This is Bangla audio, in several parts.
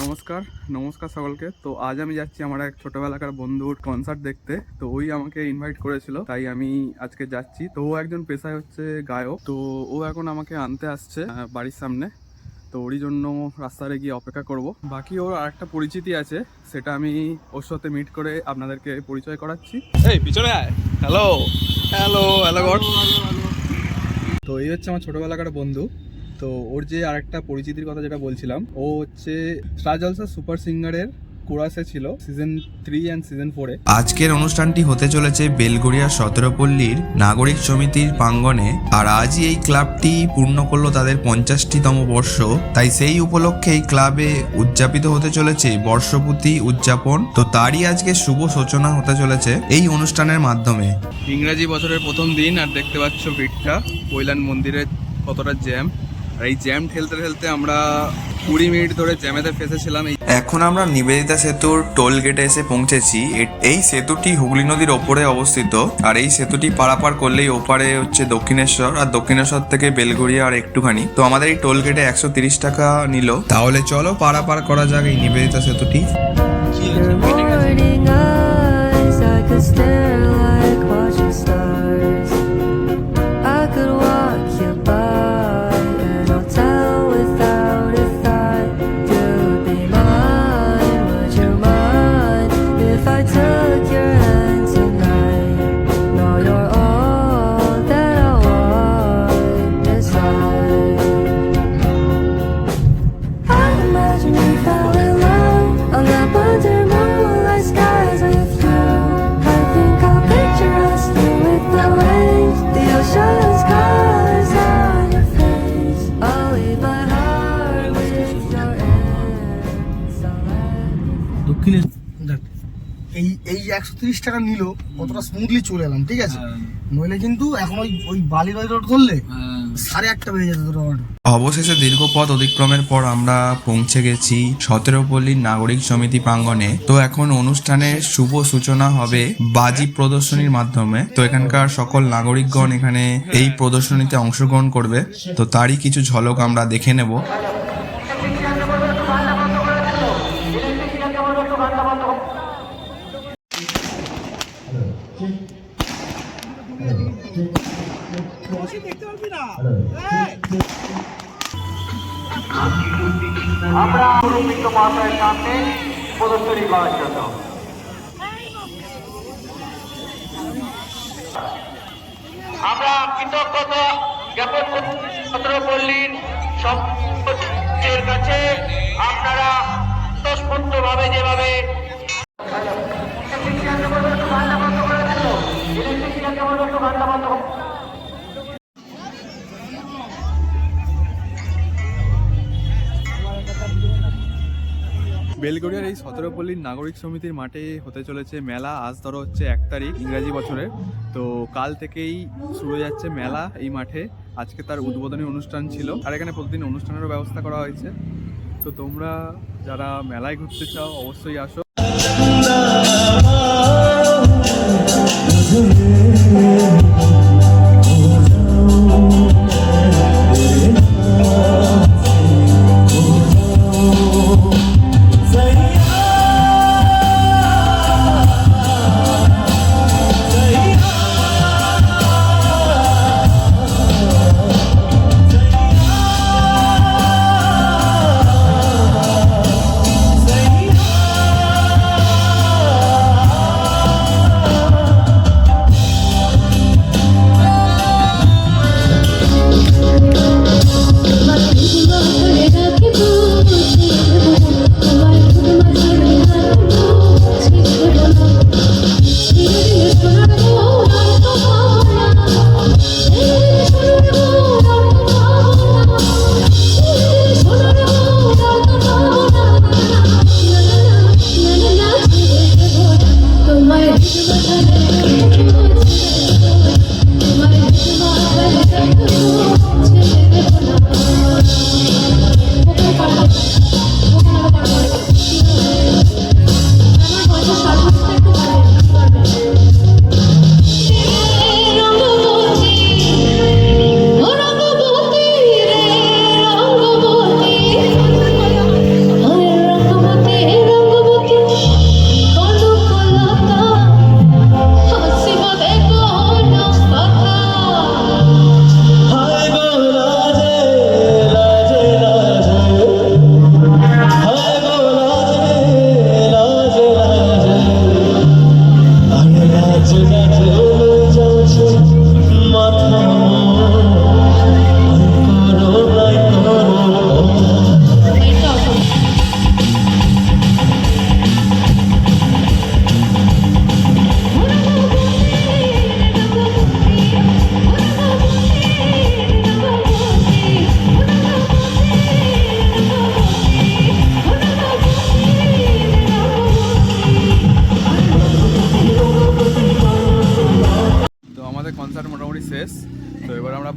নমস্কার নমস্কার সকলকে। তো আজ আমি যাচ্ছি আমার এক ছোটবেলাকার বন্ধুর কনসার্ট দেখতে। তো ওই আমাকে ইনভাইট করেছিল, তাই আমি আজকে যাচ্ছি। তো ও একজন পেশায় হচ্ছে গায়ক। তো ও এখন আমাকে আনতে আসছে বাড়ির সামনে। তো ওরই জন্য রাস্তায় গিয়ে অপেক্ষা করব। বাকি ওর আর একটা পরিচিতি আছে সেটা আমি ওর সাথে মিট করে আপনাদেরকে পরিচয় করাচ্ছি। এই পিছনে আয়। হ্যালো হ্যালো হ্যালো গড তো এই হচ্ছে আমার ছোটবেলাকার বন্ধু। তো ওর যে আরেকটা পরিচিতির কথা যেটা বলছিলাম ও হচ্ছে সুপার সিঙ্গারের কোরাসে ছিল সিজন থ্রি অ্যান্ড সিজন ফোরে আজকের অনুষ্ঠানটি হতে চলেছে বেলগড়িয়া সতেরোপল্লীর নাগরিক সমিতির প্রাঙ্গণে আর আজই এই ক্লাবটি পূর্ণ করল তাদের পঞ্চাশটিতম বর্ষ। তাই সেই উপলক্ষে এই ক্লাবে উদযাপিত হতে চলেছে বর্ষপূর্তি উদযাপন। তো তারই আজকে শুভ সূচনা হতে চলেছে এই অনুষ্ঠানের মাধ্যমে। ইংরাজি বছরের প্রথম দিন আর দেখতে পাচ্ছ ভিড়টা। কৈলান মন্দিরের কতটা জ্যাম। আর এই জ্যাম ঠেলতে ঠেলতে আমরা কুড়ি মিনিট ধরে জ্যামেতে ফেসেছিলাম এই এখন আমরা নিবেদিতা সেতুর টোল গেটে এসে পৌঁছেছি। এ- এই সেতুটি হুগলি নদীর ওপরে অবস্থিত। আর এই সেতুটি পারাপার করলেই ওপারে হচ্ছে দক্ষিণেশ্বর আর দক্ষিণেশ্বর থেকে বেলঘরিয়া আর একটুখানি। তো আমাদের এই টোল গেটে একশো তিরিশ টাকা নিল। তাহলে চলো পারাপার করা যাক এই নিবেদিতা সেতুটি। দেখ, এই এই একশো তিরিশ টাকা নিল কতটা স্মুথলি চলে এলাম ঠিক আছে? হ্যাঁ, নইলে কিন্তু এখন ওই ওই বালি বালি রোড ধরলে হ্যাঁ। সাড়ে আটটা বেজে যেত তোর অটো অবশেষে দীর্ঘ পথ অতিক্রমের পর আমরা পৌঁছে গেছি সতেরোপল্লীর নাগরিক সমিতি প্রাঙ্গণে। তো এখন অনুষ্ঠানের শুভ সূচনা হবে বাজি প্রদর্শনীর মাধ্যমে। তো এখানকার সকল নাগরিকগণ এখানে এই প্রদর্শনীতে অংশগ্রহণ করবে। তো তারই কিছু ঝলক আমরা দেখে নেব। আমরা সামনে প্রদর্শনী করার জন্য আমরা কৃতজ্ঞতা জ্ঞাপন সতেরোপল্লীর সবের কাছে আপনারা স্বতঃস্ফূর্তভাবে যেভাবে বেলগড়িয়ার এই সতেরোপল্লীর নাগরিক সমিতির মাঠে হতে চলেছে মেলা। আজ ধরো হচ্ছে এক তারিখ, ইংরাজি বছরের। তো কাল থেকেই শুরু যাচ্ছে মেলা এই মাঠে। আজকে তার উদ্বোধনী অনুষ্ঠান ছিল। আর এখানে প্রতিদিন অনুষ্ঠানেরও ব্যবস্থা করা হয়েছে। তো তোমরা যারা মেলায় ঘুরতে চাও, অবশ্যই আসো।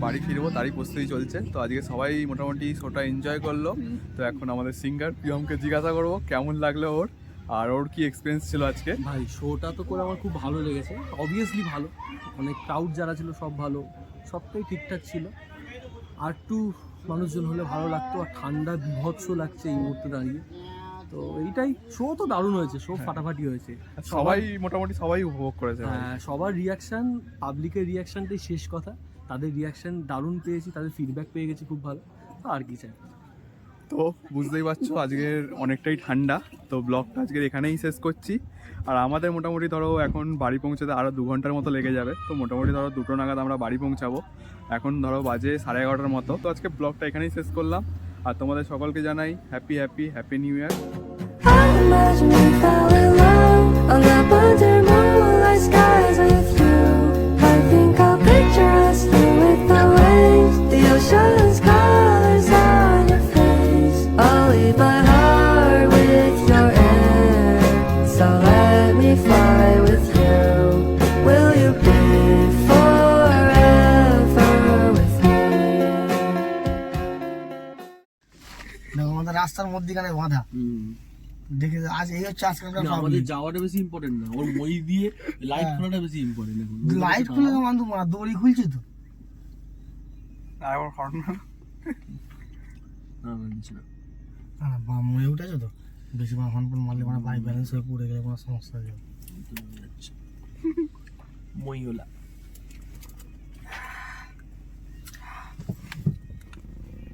বাড়ি ফিরবো তারই প্রস্তুতি চলছে। তো আজকে সবাই মোটামুটি শোটা এনজয় করল। তো এখন আমাদের সিঙ্গার প্রিয়মকে জিজ্ঞাসা করব কেমন লাগল ওর? আর ওর কি এক্সপিরিয়েন্স ছিল আজকে? ভাই শোটা তো করে আমার খুব ভালো লেগেছে। অবভিয়াসলি ভালো। অনেক ক্রাউড যারা ছিল সব ভালো। সবটাই ঠিকঠাক ছিল। আর একটু মানুষজন হলে ভালো লাগতো আর ঠান্ডা বিভৎস লাগছে এই মুহূর্তে দাঁড়িয়ে। তো এইটাই শো তো দারুণ হয়েছে শো ফাটাফাটি হয়েছে। সবাই মোটামুটি সবাই উপভোগ করেছে হ্যাঁ, সবার রিয়াকশান পাবলিকের রিয়াকশানটাই শেষ কথা। তাদের রিয়াকশান দারুণ পেয়েছি তাদের ফিডব্যাক পেয়ে গেছি খুব ভালো। তো আর কি চাই? তো বুঝতেই পারছ আজকের অনেকটাই ঠান্ডা। তো ব্লগটা আজকের এখানেই শেষ করছি। আর আমাদের মোটামুটি ধরো এখন বাড়ি পৌঁছাতে আরও দু ঘণ্টার মতো লেগে যাবে। তো মোটামুটি ধরো দুটো নাগাদ আমরা বাড়ি পৌঁছাবো। এখন ধরো বাজে সাড়ে এগারোটার মতো। তো আজকে ব্লগটা এখানেই শেষ করলাম। আর তোমাদের সকলকে জানাই happy happy happy new year দেখো আমাদের রাস্তার মধ্যিখানে বাঁধা। দেখে আজ এই হচ্ছে আজকালকার আমাদের যাওয়াটা বেশি ইম্পর্টেন্ট না। ওর মই দিয়ে লাইট হ্যাঁ। খোলাটা বেশি ইম্পর্টেন্ট এখন। লাইট খুলে তো বান্ধব না দড়ি খুলছে তো। আর আমার হর্ন না, না, কিছু না। না না বাম মরে উঠেছে তো? বেশি বার হর্ন ফোন মারলে মানে বাইক ব্যালেন্স হয়ে পড়ে গেলে কোনো সমস্যা হয়ে যাবে মইওলা।